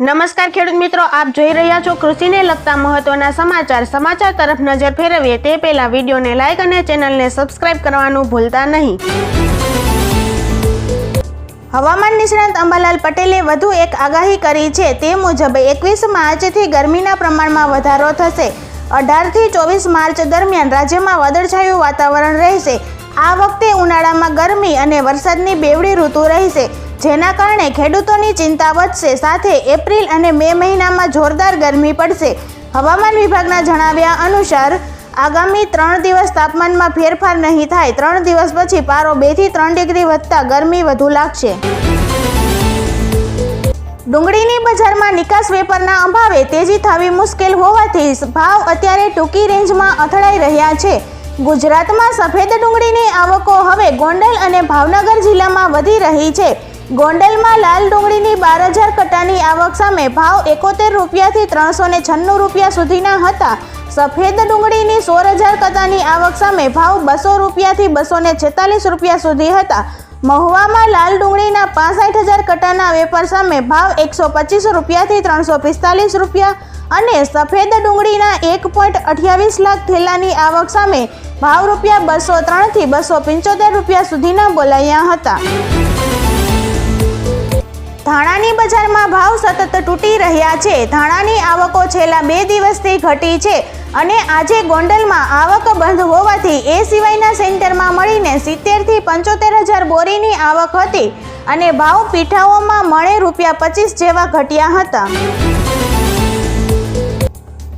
નમસ્કાર ખેડૂત મિત્રો, આપ જોઈ રહ્યા છો કૃષિને લગતા મહત્વના સમાચાર. સમાચાર તરફ નજર ફેરવીએ તે પહેલા વિડીયોને લાઇક અને ચેનલને સબસ્ક્રાઇબ કરવાનું ભૂલતા નહીં. હવામાન નિષ્ણાંત અંબાલાલ પટેલે વધુ એક આગાહી કરી છે. તે મુજબ, એકવીસ માર્ચથી ગરમીના પ્રમાણમાં વધારો થશે. અઢારથી ચોવીસ માર્ચ દરમિયાન રાજ્યમાં વાદળછાયું વાતાવરણ રહેશે. આ વખતે ઉનાળામાં ગરમી અને વરસાદની બેવડી ઋતુ રહેશે. જેના કારણે ખેડૂતોની ચિંતા વધશે. સાથે એપ્રિલ અને મે મહિનામાં જોરદાર ગરમી પડશે. હવામાન વિભાગના જણાવ્યા અનુસાર, આગામી ત્રણ દિવસ તાપમાનમાં ફેરફાર નહીં થાય. ત્રણ દિવસ પછી પારો બેથી ત્રણ ડિગ્રી વધતા ગરમી વધુ લાગશે. ડુંગળીની બજારમાં નિકાસ વેપારના અભાવે તેજી થવી મુશ્કેલ હોવાથી ભાવ અત્યારે ટૂંકી રેન્જમાં અથડાઈ રહ્યા છે. ગુજરાતમાં સફેદ ડુંગળીની આવકો હવે ગોંડલ અને ભાવનગર જિલ્લામાં વધી રહી છે. ગોંડલમાં લાલ ડુંગળીની બાર હજાર કટ્ટાની આવક સામે ભાવ એકોતેર રૂપિયાથી ત્રણસો ને છન્નું રૂપિયા સુધીના હતા. સફેદ ડુંગળીની સોળ હજાર કટાની આવક સામે ભાવ બસો રૂપિયાથી બસો ને છેતાલીસ રૂપિયા સુધી હતા. મહુવામાં લાલ ડુંગળીના પાસઠ હજાર કટ્ટાના વેપાર સામે ભાવ એકસો પચીસ રૂપિયાથી ત્રણસો પિસ્તાલીસ રૂપિયા અને સફેદ ડુંગળીના એક પોઈન્ટ અઠ્યાવીસ લાખ થેલાની આવક સામે ભાવ રૂપિયા બસો ત્રણથી બસો પંચોતેર રૂપિયા સુધીના બોલાયા હતા. ધાણાની બજારમાં ભાવ સતત તૂટી રહ્યા છે. ધાણાની આવકો છેલ્લા બે દિવસથી ઘટી છે અને આજે ગોંડલમાં આવક બંધ હોવાથી એ સિવાયના સેન્ટરમાં મળીને સિત્તેરથી પંચોતેર હજાર બોરીની આવક હતી અને ભાવ પીઠાઓમાં મળે રૂપિયા પચીસ જેવા ઘટ્યા હતા.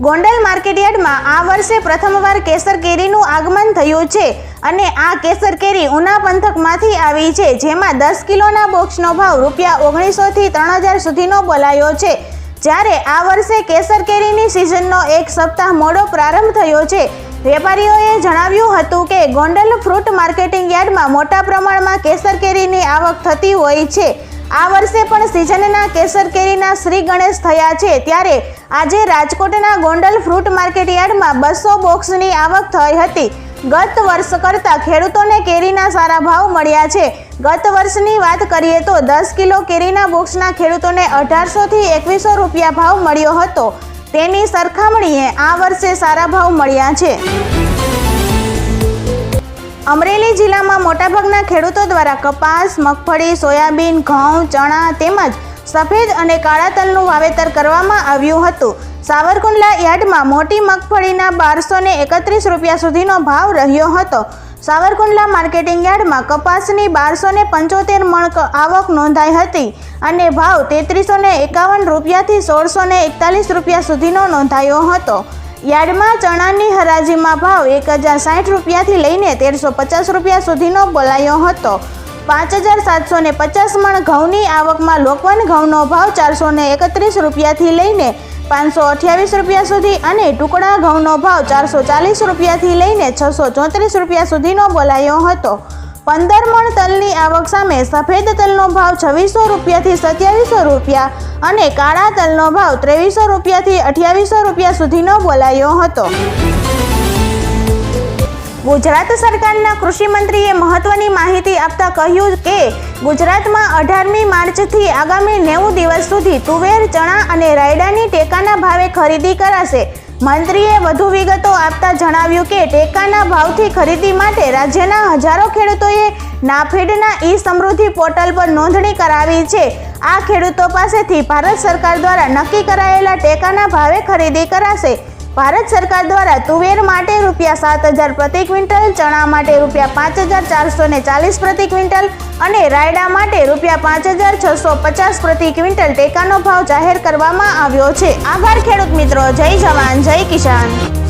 ગોંડલ માર્કેટયાર્ડમાં આ વર્ષે પ્રથમવાર કેસર કેરીનું આગમન થયું છે અને આ કેસર કેરી ઉના પંથકમાંથી આવી છે, જેમાં દસ કિલોના બોક્સનો ભાવ રૂપિયા ઓગણીસોથી ત્રણ હજાર સુધીનો બોલાયો છે. જ્યારે આ વર્ષે કેસર કેરીની સિઝનનો એક સપ્તાહ મોડો પ્રારંભ થયો છે. વેપારીઓએ જણાવ્યું હતું કે ગોંડલ ફ્રૂટ માર્કેટિંગ યાર્ડમાં મોટા પ્રમાણમાં કેસર કેરીની આવક થતી હોય છે. આ વર્ષે પણ સિઝનના કેસર કેરીના શ્રી ગણેશ થયા છે. ત્યારે આજે રાજકોટના ગોંડલ ફ્રૂટ માર્કેટ યાર્ડમાં બસો બોક્સની આવક થઈ હતી. ગત વર્ષ કરતાં ખેડૂતોને કેરીના સારા ભાવ મળ્યા છે. ગત વર્ષની વાત કરીએ તો દસ કિલો કેરીના બોક્સના ખેડૂતોને અઢારસોથી એકવીસો રૂપિયા ભાવ મળ્યો હતો. તેની સરખામણીએ આ વર્ષે સારા ભાવ મળ્યા છે. અમરેલી જિલ્લામાં મોટાભાગના ખેડૂતો દ્વારા કપાસ, મગફળી, સોયાબીન, ઘઉં, ચણા તેમજ સફેદ અને કાળા તલનું વાવેતર કરવામાં આવ્યું હતું. સાવરકુંડલા યાર્ડમાં મોટી મગફળીના બારસો ને એકત્રીસ રૂપિયા સુધીનો ભાવ રહ્યો હતો. સાવરકુંડલા માર્કેટિંગ યાર્ડમાં કપાસની બારસો ને પંચોતેર મણ આવક નોંધાઈ હતી અને ભાવ તેત્રીસો ને એકાવન રૂપિયાથી સોળસો ને એકતાલીસ રૂપિયા સુધીનો નોંધાયો હતો. યાર્ડમાં ચણાની હરાજીમાં ભાવ એક હજાર સાઠ રૂપિયાથી લઈને તેરસો પચાસ રૂપિયા સુધીનો બોલાયો હતો. પાંચ હજાર સાતસો ને પચાસ મણ ઘઉંની આવકમાં લોકવન ઘઉંનો ભાવ ચારસો ને એકત્રીસ રૂપિયાથી લઈને પાંચસો અઠ્યાવીસ રૂપિયા સુધી અને ટુકડા ઘઉંનો ભાવ ચારસો ચાલીસ રૂપિયાથી લઈને છસો ચોત્રીસ રૂપિયા સુધીનો બોલાયો હતો. પંદર મણ તલની આવક સામે સફેદ તલનો ભાવ છવ્વીસો રૂપિયાથી સત્યાવીસો રૂપિયા અને કાળા તલનો ભાવ ત્રેવીસો રૂપિયાથી અઠ્યાવીસો રૂપિયા સુધીનો બોલાયો હતો. ગુજરાત સરકારના કૃષિ મંત્રીએ મહત્વની માહિતી આપતા કહ્યું કે, ગુજરાતમાં અઢારમી માર્ચથી આગામી નેવું દિવસ સુધી તુવેર, ચણા અને રાયડાની ટેકાના ભાવે ખરીદી કરાશે. મંત્રીએ વધુ વિગતો આપતા જણાવ્યું કે ટેકાના ભાવથી ખરીદી માટે રાજ્યના હજારો ખેડૂતોએ નાફેડના ઈ સમૃદ્ધિ પોર્ટલ પર નોંધણી કરાવી છે. આ ખેડૂતો પાસેથી ભારત સરકાર દ્વારા નક્કી કરાયેલા ટેકાના ભાવે ખરીદી કરાશે. ભારત સરકાર દ્વારા તુવેર માટે રૂપિયા સાત હજાર પ્રતિ ક્વિન્ટલ, ચણા માટે રૂપિયા પાંચ હજાર ચારસો ને ચાલીસ પ્રતિ ક્વિન્ટલ અને રાયડા માટે રૂપિયા પાંચ હજાર છસો પચાસ પ્રતિ ક્વિન્ટલ ટેકાનો ભાવ જાહેર કરવામાં આવ્યો છે. આભાર ખેડૂત મિત્રો, જય જવાન, જય કિસાન.